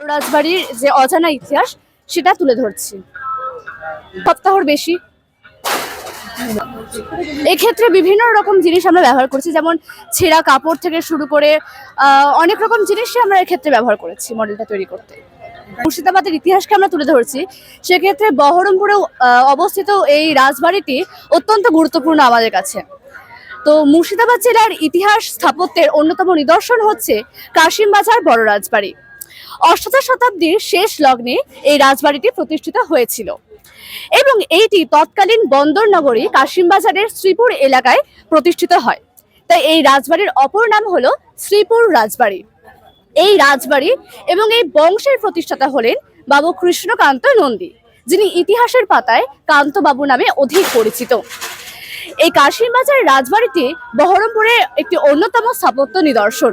রাজবাড়ির যে অজানা ইতিহাস, সেটা তুলে ধরছি। সপ্তাহর বেশি। এক্ষেত্রে বিভিন্ন রকম জিনিস আমরা ব্যবহার করছি, যেমন ছেঁড়া কাপড় থেকে শুরু করে অনেক রকম জিনিসই আমরা এক্ষেত্রে ব্যবহার করেছি মডেলটা তৈরি করতে। মুর্শিদাবাদের ইতিহাসকে আমরা তুলে ধরছি। সেক্ষেত্রে বহরমপুরে অবস্থিত এই রাজবাড়িটি অত্যন্ত গুরুত্বপূর্ণ আমাদের কাছে। তো মুর্শিদাবাদ জেলার ইতিহাস স্থাপত্যের অন্যতম নিদর্শন হচ্ছে কাশিমবাজার বড় রাজবাড়ি। অষ্টাদশ শতাব্দীর শেষ লগ্নে এই রাজবাড়িটি প্রতিষ্ঠিত হয়েছিল। এবং এইটি তৎকালীন বন্দর নগরী কাশিমবাজারের শ্রীপুর এলাকায় প্রতিষ্ঠিত হয়। তাই এই রাজবাড়ির অপর নাম হলো শ্রীপুর রাজবাড়ি। এই রাজবাড়ি এবং এই বংশের প্রতিষ্ঠাতা হলেন বাবু কৃষ্ণকান্ত নন্দী, যিনি ইতিহাসের পাতায় কান্তবাবু নামে অধিক পরিচিত। এই কাশিমবাজার রাজবাড়িটি বহরমপুরে একটি অন্যতম স্থাপত্য নিদর্শন।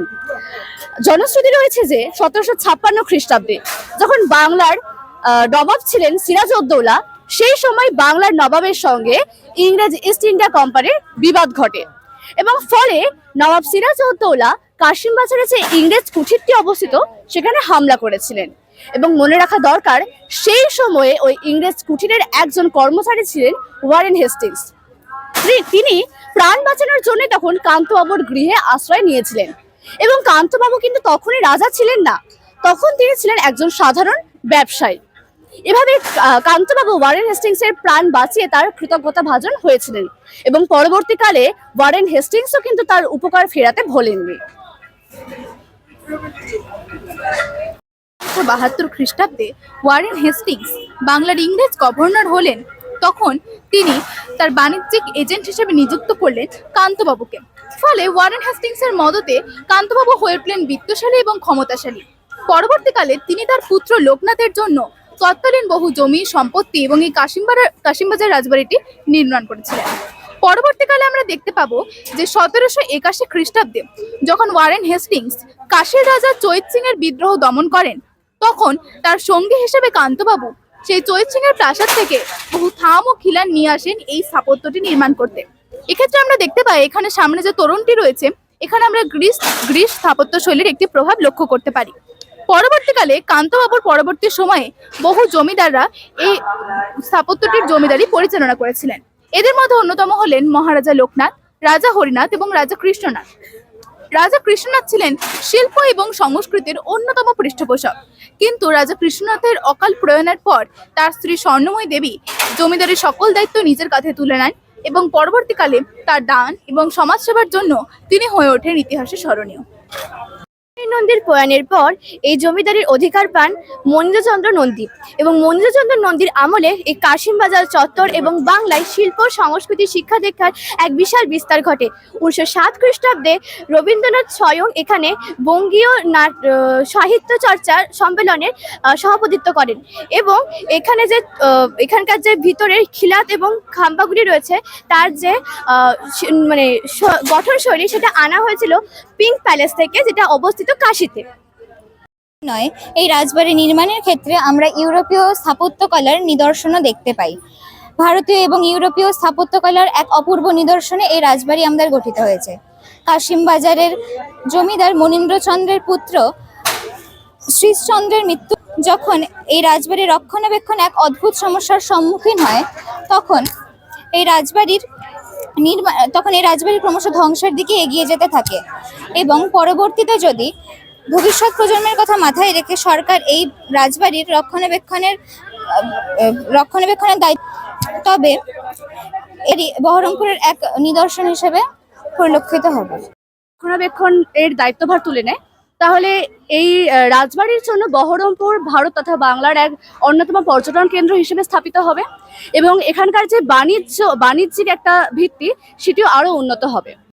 জনশ্রুতি রয়েছে যে সতেরোশো ছাপ্পান্ন খ্রিস্টাব্দে যখন বাংলার নবাব ছিলেন সিরাজউদ্দৌলা, সেই সময় বাংলার নবাবের সঙ্গে ইংরেজ ইস্ট ইন্ডিয়া কোম্পানির বিবাদ ঘটে। এবং ফলে নবাব সিরাজউদ্দৌলা কাশিমবাজারে যে ইংরেজ কুঠিরটি অবস্থিত, সেখানে হামলা করেছিলেন। এবং মনে রাখা দরকার, সেই সময়ে ওই ইংরেজ কুঠিরের একজন কর্মচারী ছিলেন ওয়ারেন হেস্টিংস। তিনি প্রাণ বাঁচানোর জন্য তখন কান্তবাবুর গৃহে আশ্রয় নিয়েছিলেন। এবং কান্তবাবু কিন্তু তখনই রাজা ছিলেন না। তখন তিনি ছিলেন একজন সাধারণ ব্যবসায়ী। এভাবে কান্তবাবু ওয়ারেন হেস্টিংসের প্রাণ বাঁচিয়ে তার কৃতজ্ঞতা ভাজন হয়েছিলেন এবং পরবর্তীকালে ওয়ারেন হেস্টিংসও কিন্তু তার উপকার ফেরাতে ভোলেননি। বাহাত্তর খ্রিস্টাব্দে ওয়ারেন হেস্টিংস বাংলার ইংরেজ গভর্নর হলেন তখন তিনি তার বাণিজ্যিক এজেন্ট হিসেবে নিযুক্ত করলেন কান্তবাবুকে। ফলে ওয়ারেন হেস্টিংসের মদতে কান্তবাবু হয়ে উঠলেন বিত্তশালী এবং ক্ষমতাশালী। পরবর্তীকালে তিনি তার পুত্র লোকনাথের জন্য তৎকালীন বহু জমি, সম্পত্তি এবং এই কাশিমবাজার কাশিমবাজার রাজবাড়িটি নির্মাণ করেছিলেন। পরবর্তীকালে আমরা দেখতে পাবো যে সতেরোশো একাশি খ্রিস্টাব্দে যখন ওয়ারেন হেস্টিংস কাশীর রাজা চৈত সিং এর বিদ্রোহ দমন করেন, তখন তার সঙ্গী হিসেবে কান্তবাবু সেই চৈত সিং এর প্রাসাদ থেকে বহু থাম ও খিলান নিয়ে আসেন এই স্থাপত্যটি নির্মাণ করতে। এক্ষেত্রে আমরা দেখতে পাই, এখানে সামনে যে তরুণটি রয়েছে, এখানে আমরা গ্রিস গ্রিস স্থাপত্য শৈলীর একটি প্রভাব লক্ষ্য করতে পারি। পরবর্তীকালে কান্তবাবুর পরবর্তী সময়ে বহু জমিদাররা এই স্থাপত্যটির জমিদারি পরিচালনা করেছিলেন। এদের মধ্যে অন্যতম হলেন মহারাজা লোকনাথ, রাজা হরিনাথ এবং রাজা কৃষ্ণনাথ। রাজা কৃষ্ণনাথ ছিলেন শিল্প এবং সংস্কৃতির অন্যতম পৃষ্ঠপোষক। কিন্তু রাজা কৃষ্ণনাথের অকাল প্রয়াণের পর তার স্ত্রী স্বর্ণময়ী দেবী জমিদারের সকল দায়িত্ব নিজের কাঁধে তুলে নেন এবং পরবর্তীকালে তার দান এবং সমাজসেবার জন্য তিনি হয়ে ওঠেন ইতিহাসে স্মরণীয়। নন্দীর প্রয়াণের পর এই জমিদারির অধিকার পান মনীন্দ্রচন্দ্র নন্দী। এবং মনীন্দ্রচন্দ্র নন্দীর আমলে এই কাশিমবাজার চত্বর এবং বাংলায় শিল্প, সংস্কৃতি, শিক্ষা দীক্ষার এক বিশাল বিস্তার ঘটে। উনিশশো সাত খ্রিস্টাব্দে রবীন্দ্রনাথ স্বয়ং এখানে বঙ্গীয় নাট সাহিত্য চর্চার সম্মেলনের সভাপতিত্ব করেন। এবং এখানে যে এখানকার যে ভিতরের খিলাত এবং খাম্বাগুলি রয়েছে, তার যে মানে গঠনশৈলী, সেটা আনা হয়েছিল পিঙ্ক প্যালেস থেকে, যেটা অবস্থিত কাশিতে। নয়, এই রাজবাড়ি নির্মাণের ক্ষেত্রে আমরা ইউরোপীয় স্থাপত্যকলার নিদর্শনও দেখতে পাই। ভারতীয় এবং ইউরোপীয় স্থাপত্যকলার এক অপূর্ব নিদর্শনে এই রাজবাড়ি আমাদের গঠিত হয়েছে। কাশিম বাজারের জমিদার মনীন্দ্রচন্দ্রের পুত্র শ্রীশচন্দ্রের মৃত্যু যখন এই রাজবাড়ির রক্ষণাবেক্ষণ এক অদ্ভুত সমস্যার সম্মুখীন হয়, তখন এই রাজবাড়ির নির্মাণ তখন এই রাজবাড়ি ক্রমশ ধ্বংসের দিকে এগিয়ে যেতে থাকে। এবং পরবর্তীতে যদি ভবিষ্যৎ প্রজন্মের কথা মাথায় রেখে সরকার এই রাজবাড়ির রক্ষণাবেক্ষণের রক্ষণাবেক্ষণের দায়িত্ব তবে এটি বহরমপুরের এক নিদর্শন হিসেবে পরিলক্ষিত হবে। রক্ষণাবেক্ষণ এর দায়িত্বভার তুলে নেয়। তাহলে এই রাজবাড়ির জন্য বহরমপুর, ভারত তথা বাংলার এক অন্যতম পর্যটন কেন্দ্র হিসেবে স্থাপিত হবে এবং এখানকার যে বাণিজ্য, বাণিজ্যিক একটা ভিত্তি, সেটিও আরও উন্নত হবে।